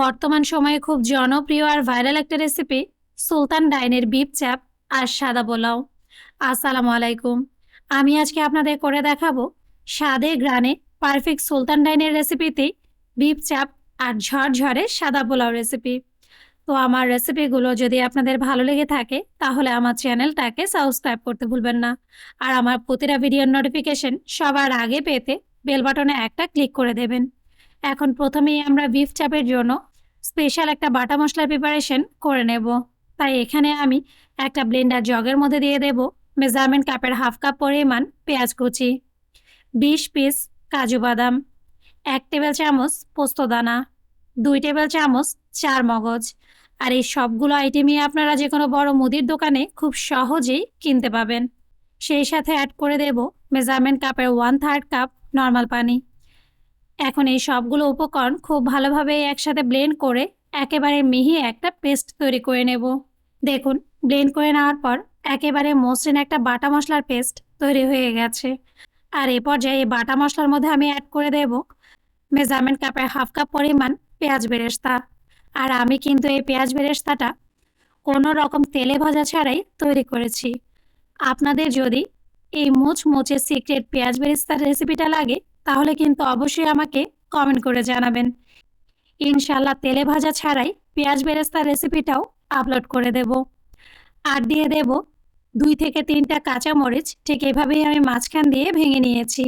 বর্তমান সময়ে খুব জনপ্রিয় আর ভাইরাল একটা রেসিপি সুলতান ডাইনের বিপ চাপ আর সাদা পোলাও। আসসালামু আলাইকুম। আমি আজকে আপনাদের করে দেখাবো স্বাদে গ্রানে পারফেক্ট সুলতান ডাইনের রেসিপিতে বিপ চাপ আর ঝরঝরে সাদা পোলাও রেসিপি তো আমার রেসিপিগুলো যদি আপনাদের ভালো লেগে থাকে, তাহলে আমার চ্যানেলটাকে সাবস্ক্রাইব করতে ভুলবেন না। আর আমার প্রতিটা ভিডিওর নোটিফিকেশন সবার আগে পেতে বেল বাটনে একটা ক্লিক করে দেবেন। এখন প্রথমেই আমরা বিফ চাপের জন্য স্পেশাল একটা বাটা মশলার প্রিপারেশন করে নেব। তাই এখানে আমি একটা ব্লেন্ডার জগের মধ্যে দিয়ে দেব। মেজারমেন্ট কাপের হাফ কাপ পরিমাণ পেঁয়াজ কুচি, বিশ পিস কাজু বাদাম, এক টেবিল চামচ পোস্তদানা দুই টেবিল চামচ চার মগজ। আর এই সবগুলো আইটেমই আপনারা যে কোনো বড় মুদির দোকানে খুব সহজেই কিনতে পাবেন। সেই সাথে অ্যাড করে দেব মেজারমেন্ট কাপের ওয়ান থার্ড কাপ নর্মাল পানি। এখন এই সবগুলো উপকরণ খুব ভালোভাবে একসাথে ব্লেন্ড করে একেবারে মিহি একটা পেস্ট তৈরি করে নেব। দেখুন ব্লেন্ড করে নেওয়ার পর একেবারে মসৃণ একটা বাটা মশলার পেস্ট তৈরি হয়ে গেছে। আর এ পর্যায়ে এই বাটা মশলার মধ্যে আমি অ্যাড করে দেব মেজারমেন্ট কাপের হাফ কাপ পরিমাণ পেঁয়াজ বেরেস্তা। আর আমি কিন্তু এই পেঁয়াজ বেরেস্তাটা কোনো রকম তেলে ভাজা ছাড়াই তৈরি করেছি। আপনাদের যদি এই মুচ মুচে সিক্রেট পেঁয়াজ বেরেস্তার রেসিপিটা লাগে তাহলে কিন্তু অবশ্যই আমাকে কমেন্ট করে জানাবেন। ইনশাল্লাহ তেলে ভাজা ছাড়াই পেঁয়াজ বেরেস্তার রেসিপিটাও আপলোড করে দেব। আর দিয়ে দেব দুই থেকে তিনটা কাঁচা মরিচ ঠিক এভাবেই আমি মাঝখান দিয়ে ভেঙে নিয়েছি।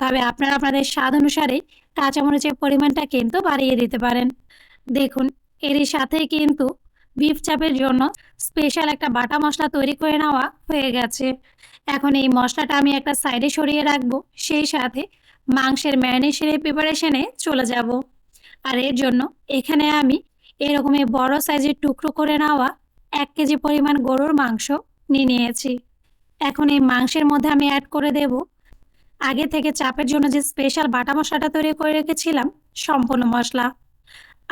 তবে আপনারা আপনাদের স্বাদ অনুসারে কাঁচামরিচের পরিমাণটা কিন্তু বাড়িয়ে দিতে পারেন। দেখুন, এরই সাথেই কিন্তু বিফ চাপের জন্য স্পেশাল একটা বাটা মশলা তৈরি করে নেওয়া হয়ে গেছে। এখন এই মশলাটা আমি একটা সাইডে সরিয়ে রাখব। সেই সাথে মাংসের ম্যারিনেশনের প্রিপারেশনে চলে যাব। আর এর জন্য এখানে আমি এরকমই বড় সাইজের টুকরো করে নেওয়া এক কেজি পরিমাণ গরুর মাংস নিয়ে নিয়েছি। এখন এই মাংসের মধ্যে আমি অ্যাড করে দেব। আগে থেকে চাপের জন্য যে স্পেশাল বাটা মশলাটা তৈরি করে রেখেছিলাম, সম্পূর্ণ মশলা।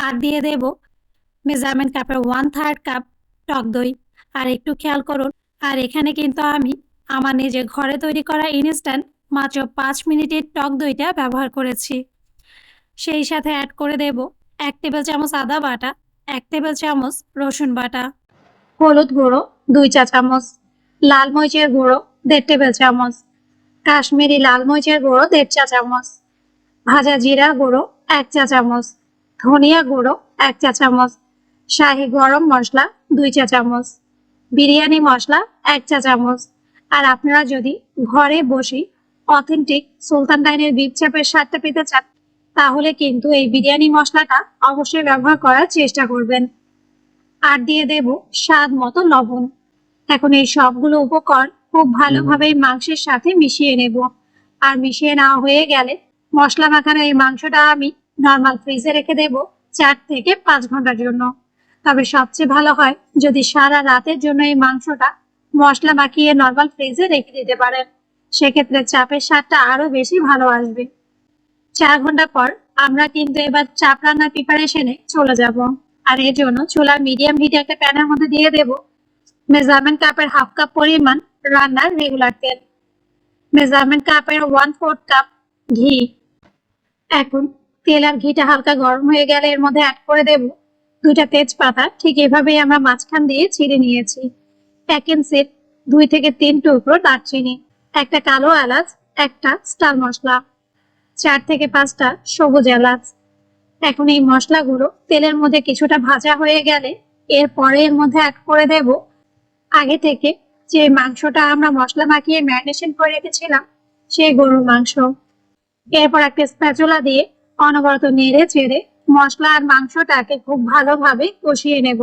আর দিয়ে দেব মেজারমেন্ট কাপের ওয়ান থার্ড কাপ টক দই। আর একটু খেয়াল করুন, আর এখানে কিন্তু আমি আমার নিজে ঘরে তৈরি করা ইনস্ট্যান্ট মাত্র পাঁচ মিনিটের টক দইটা ব্যবহার করেছি। সেই সাথে অ্যাড করে দেব এক টেবিল চামচ আদা বাটা, এক টেবিল চামচ রসুন বাটা, হলুদ গুঁড়ো, দুই চা চামচ, লাল মরিচের গুঁড়ো, দেড় টেবিল চামচ, কাশ্মীরি লাল মরিচের গুঁড়ো, দেড় চা চামচ, ভাজা জিরা গুঁড়ো, এক চা চামচ, ধনিয়া গুঁড়ো, এক চা চামচ, শাহি গরম মশলা, দুই চা চামচ, বিরিয়ানি মশলা, এক চা চামচ। আর আপনারা যদি ঘরে বসে অথেন্টিক সুলতান ডাইনের বিপ চাপের স্বাদটা পেতে চান, তাহলে কিন্তু এই বিরিয়ানি মশলাটা অবশ্যই ব্যবহার করার চেষ্টা করবেন। আর দিয়ে দেব স্বাদ মতো লবণ। এখন এই সবগুলো উপকরণ খুব ভালোভাবে মাংসের সাথে মিশিয়ে নেব। আর মিশিয়ে নেওয়া হয়ে গেলে মশলা মাখানো এই মাংসটা আমি নর্মাল ফ্রিজে রেখে দেব চার থেকে পাঁচ ঘণ্টার জন্য। তবে সবচেয়ে ভালো হয় যদি সারা রাতের জন্য এই মাংসটা মশলা মাখিয়ে নর্মাল ফ্রিজে রেখে দিতে পারেন। সেক্ষেত্রে চাপের স্বাদটা আরও বেশি ভালো আসবে। চার ঘণ্টা পর আমরা কিন্তু এবার চাপ রান্নার প্রিপারেশনে চলে যাব। আর এর জন্য চুলার মিডিয়াম হিটে একটা প্যানের মধ্যে দিয়ে দেব। মেজারমেন্ট কাপের হাফ কাপ পরিমাণ রান্নার রেগুলার তেল। মেজারমেন্ট কাপের ওয়ান ফোর্থ কাপ ঘি। এখন তেল আর ঘিটা হালকা গরম হয়ে গেলে এর মধ্যে অ্যাড করে দেব দুইটা তেজপাতা। ঠিক এভাবেই আমরা মাঝখান দিয়ে ছিঁড়ে নিয়েছি। এক ইঞ্চির দুই থেকে তিন টুকরো দারচিনি। একটা কালো এলাচ, একটা স্টার মশলা, চার থেকে পাঁচটা সবুজ এলাচ। এখন এই মশলাগুলো তেলের মধ্যে কিছুটা ভাজা হয়ে গেলে এরপরে এর মধ্যে অ্যাড করে দেব। আগে থেকে যে মাংসটা আমরা মশলা মাখিয়ে ম্যারিনেশন করে রেখেছিলাম, সেই গরুর মাংস। এরপর একটা স্প্যাচুলা দিয়ে অনবরত নেড়ে চেড়ে মশলা আর মাংসটাকে খুব ভালোভাবে কষিয়ে নেব।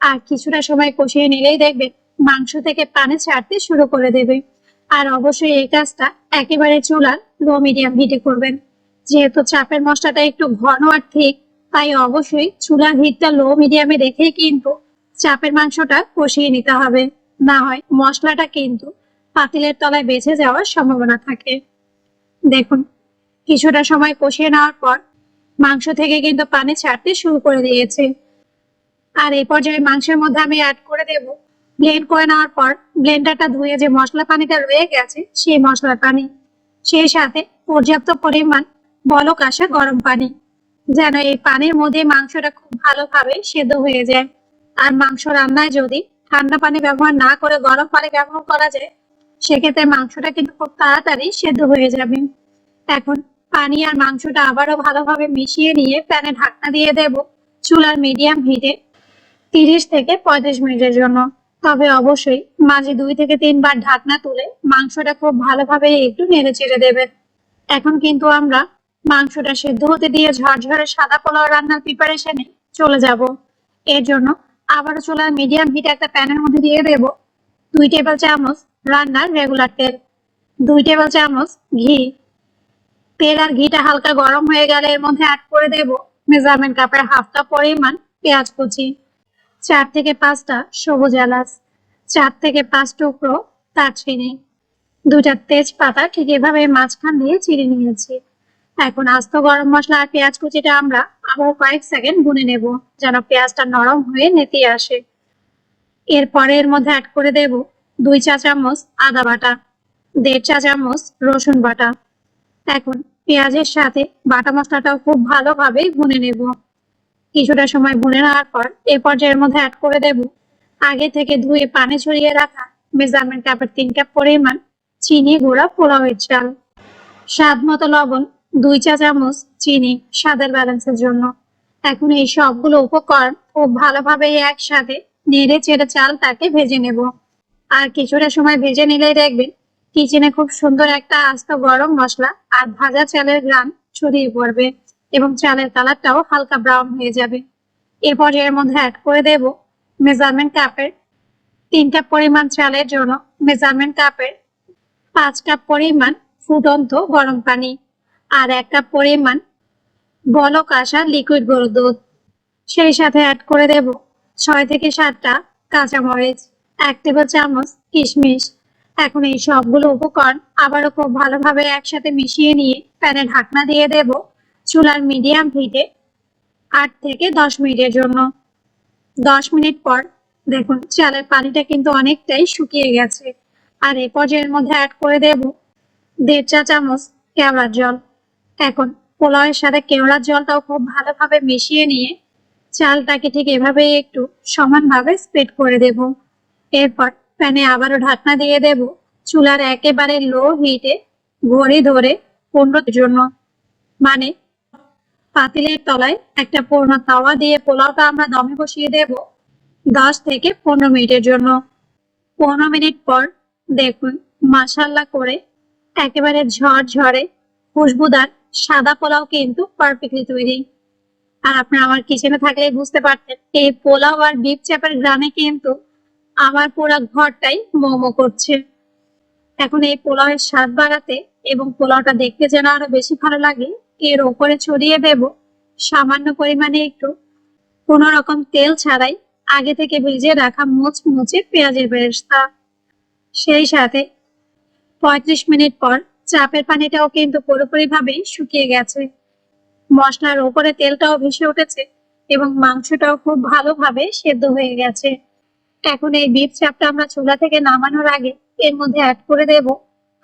আর কিছুটা সময় কষিয়ে নিলেই দেখবেন মাংস থেকে পানি ছাড়তে শুরু করে দেবে। আর অবশ্যই এই কাজটা একেবারে চুলার লো মিডিয়াম হিটে করবেন। যেহেতু চাপের মশলাটা একটু ঘন আর ঠিক, তাই অবশ্যই চুলার হিটটা লো মিডিয়ামে রেখে কিন্তু চাপের মাংসটা কষিয়ে নিতে হবে। না হয় মশলাটা কিন্তু পাতিলের তলায় বেঁচে যাওয়ার সম্ভাবনা থাকে। দেখুন, কিছুটা সময় কষিয়ে নেওয়ার পর মাংস থেকে কিন্তু পানি ছাড়তে শুরু করে দিয়েছে। আর এই পর্যায়ে মাংসের মধ্যে আমি অ্যাড করে দেব ব্লেন্ড করে নেওয়ার পর ব্লেন্ডারটা ধুয়ে যে মশলা পানিটা রয়ে গেছে, সেই মশলার পানি, সেই সাথে পর্যাপ্ত পরিমাণ বলক আসা গরম পানি, যেন এই পানির মধ্যে মাংসটা খুব ভালোভাবে সেদ্ধ হয়ে যায়। আর মাংস রান্নায় যদি ঠান্ডা পানি ব্যবহার না করে, গরম পানি ব্যবহার করা যায়, সেক্ষেত্রে মাংসটা কিন্তু খুব তাড়াতাড়ি সেদ্ধ হয়ে যাবে। এখন পানি আর মাংসটা আবারও ভালোভাবে মিশিয়ে নিয়ে প্যানে ঢাকনা দিয়ে দেব চুলার মিডিয়াম হিটে তিরিশ থেকে পঁয়ত্রিশ মিনিটের জন্য। তবে অবশ্যই মাঝে দুই থেকে তিনবার ঢাকনা তুলে মাংসটা খুব ভালোভাবে একটু নেড়ে চেড়ে দেবেন এখন কিন্তু আমরা মাংসটা সেদ্ধ হতে দিয়ে ঝরঝরে সাদা পোলাও রান্নার প্রিপারেশনে চলে যাব। এর জন্য আবারও চুলার মিডিয়াম হিটে একটা প্যানের মধ্যে দিয়ে দেব দুই টেবিল চামচ রান্নার রেগুলার তেল, দুই টেবিল চামচ ঘি। তেল আর ঘিটা হালকা গরম হয়ে গেলে এর মধ্যে অ্যাড করে দেব মেজারমেন্ট কাপের হাফ কাপ পরিমাণ পেঁয়াজ কুচি। চার থেকে পাঁচটা সবুজ এলাচ, চার থেকে পাঁচ টুকরো দারচিনি। দুটা তেজপাতা ঠিক এভাবে মাঝখান দিয়ে চিড়ে নিয়েছি। এখন আস্ত গরম মশলা আর পেঁয়াজ কুচিটা আমরা আবার কয়েক সেকেন্ড ভুনে নেব, যেন পেঁয়াজটা নরম হয়ে নেতিয়ে আসে। এরপরে এর মধ্যে অ্যাড করে দেব দুই চা চামচ আদা বাটা, দেড় চা চামচ রসুন বাটা। এখন পেঁয়াজের সাথে বাটা মশলাটাও খুব ভালোভাবে গুনে নেব। কিছুটা সময় ভুনে নেওয়ার পর এ পর্যায়ের মধ্যে অ্যাড করে দেব। আগে থেকে ধুয়ে পানি ছড়িয়ে রাখা মেজারমেন্ট কাপের তিন কাপ পরিমাণ চিনি গুঁড়া পোলাওয়ের চাল। স্বাদ মতো লবণ, দুই চা চামচ চিনি স্বাদের ব্যালেন্সের জন্য। এখন এই সবগুলো উপকরণ খুব ভালোভাবে একসাথে নেড়ে চেড়ে চালটাকে ভেজে নেব। আর কিছুটা সময় ভেজে নিলেই দেখবেন কিচেনে খুব সুন্দর একটা আস্ত গরম মশলা আর ভাজা চালের গ্রাম ছড়িয়ে পড়বে। এবং চালের কালারটাও হালকা ব্রাউন হয়ে যাবে। এরপর এর মধ্যে অ্যাড করে দেব মেজারমেন্ট কাপের তিন কাপ পরিমাণ চালের জন্য মেজারমেন্ট কাপের পাঁচ কাপ পরিমাণ ফুটন্ত গরম পানি আর এক কাপ পরিমাণ বলক আসা লিকুইড গরুর দুধ। সেই সাথে অ্যাড করে দেব ছয় থেকে সাতটা কাঁচামরিচ, এক টেবিল চামচ কিশমিশ। এখন এই সবগুলো উপকরণ আবারও খুব ভালোভাবে একসাথে মিশিয়ে নিয়ে প্যানে ঢাকনা দিয়ে দেব। চুলার মিডিয়াম হিটে আট থেকে দশ মিনিটের জন্য। দশ মিনিট পর দেখুন, চালের পানিটা কিন্তু অনেকটাই শুকিয়ে গেছে। আর এ পর্যায়ের মধ্যে অ্যাড করে দেব দেড় চা চামচ কেওড়ার জল। এখন পোলাওয়ের সাথে কেওড়ার জলটাও খুব ভালোভাবে মিশিয়ে নিয়ে চালটাকে ঠিক এভাবে একটু সমানভাবে স্প্রেড করে দেব। এরপর প্যানে আবারও ঢাকনা দিয়ে দেব চুলার একেবারে লো হিটে ঘড়ি ধরে পনেরোর জন্য। মানে পাতিলের তলায় একটা পুরনো তাওয়া দিয়ে পোলাওটা আমরা দমে বসিয়ে দেব দশ থেকে পনেরো মিনিটের জন্য। পনেরো মিনিট পর দেখুন মাসাল্লা করে একেবারে ঝড় ঝরঝরে খুশবুদার সাদা পোলাও কিন্তু পারফেক্টলি তৈরি। আর আপনি আমার কিচেনে থাকলে বুঝতে পারতেন, এই পোলাও আর বিফ চাপের গ্রামে কিন্তু আমার পুরো ঘরটাই মোমো করছে। এখন এই পোলাওয়ের স্বাদ বাড়াতে এবং পোলাওটা দেখতে যেন আরও বেশি ভালো লাগে এর ওপরে ছড়িয়ে দেব সামান্য পরিমাণে একটু। কোনো রকম তেল ছাড়াই আগে থেকে ভিজিয়ে রাখা মুচ মুচে পেঁয়াজের বেরেস্তা। সেই সাথে পঁয়ত্রিশ মিনিট পর চাপের পানিটাও কিন্তু পুরোপুরি ভাবেই শুকিয়ে গেছে। মশলার ওপরে তেলটাও ভেসে উঠেছে এবং মাংসটাও খুব ভালোভাবে সেদ্ধ হয়ে গেছে। এখন এই বিফ চাপটা আমরা চুলা থেকে নামানোর আগে এর মধ্যে অ্যাড করে দেব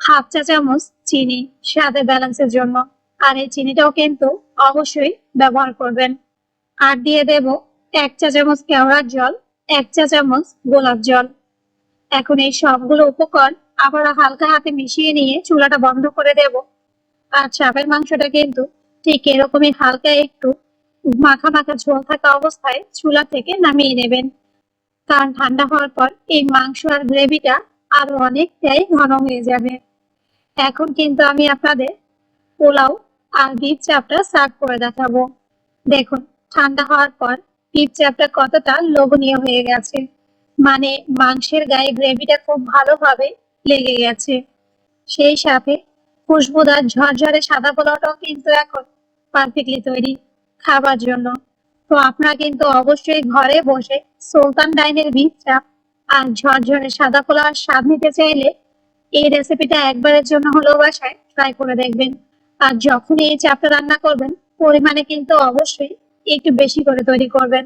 হাফ চা চামচ চিনি স্বাদের ব্যালেন্সের জন্য। আর এই চিনিটাও কিন্তু অবশ্যই ব্যবহার করবেন। আর দিয়ে দেব এক চা চামচ কেওড়ার জল, এক চা চামচ গোলাপ জল। এখন এই সবগুলো উপকরণ আবার হালকা হাতে মিশিয়ে নিয়ে চুলাটা বন্ধ করে দেব। আর চাপের মাংসটা কিন্তু ঠিক এরকমই হালকা একটু মাখা মাখা ঝোল থাকা অবস্থায় চুলা থেকে নামিয়ে নেবেন। কারণ ঠান্ডা হওয়ার পর এই মাংস আর গ্রেভিটা আরও অনেকটাই ঘন হয়ে যাবে। এখন কিন্তু আমি আপনাদের পোলাও আর বিফ চাপটা সার্ভ করে দেখাবো। দেখুন, ঠান্ডা হওয়ার পর বিফ চাপটা কতটা লোভনীয় হয়ে গেছে। মানে মাংসের গায়ে গ্রেভিটা খুব ভালোভাবে লেগে গেছে। সেই সাথে খুশবুদার ঝরঝরে সাদা পোলাওটাও কিন্তু এখন পারফেক্টলি তৈরি খাবার জন্য। তো আপনারা কিন্তু অবশ্যই ঘরে বসে সুলতান ডাইনের চাপ আর ঝরঝরে সাদা পোলাওয়ার স্বাদ নিতে চাইলে এই রেসিপিটা একবারের জন্য হলেও বাসায় ট্রাই করে দেখবেন। আর যখন এই চাপটা রান্না করবেন, পরিমাণে কিন্তু অবশ্যই একটু বেশি করে তৈরি করবেন।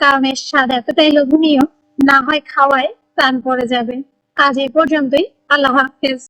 কারণ এর স্বাদ এতটাই লোভনীয়, না হয় খাওয়ায় প্রাণ পড়ে যাবে। আজ এ পর্যন্তই। আল্লাহ হাফেজ।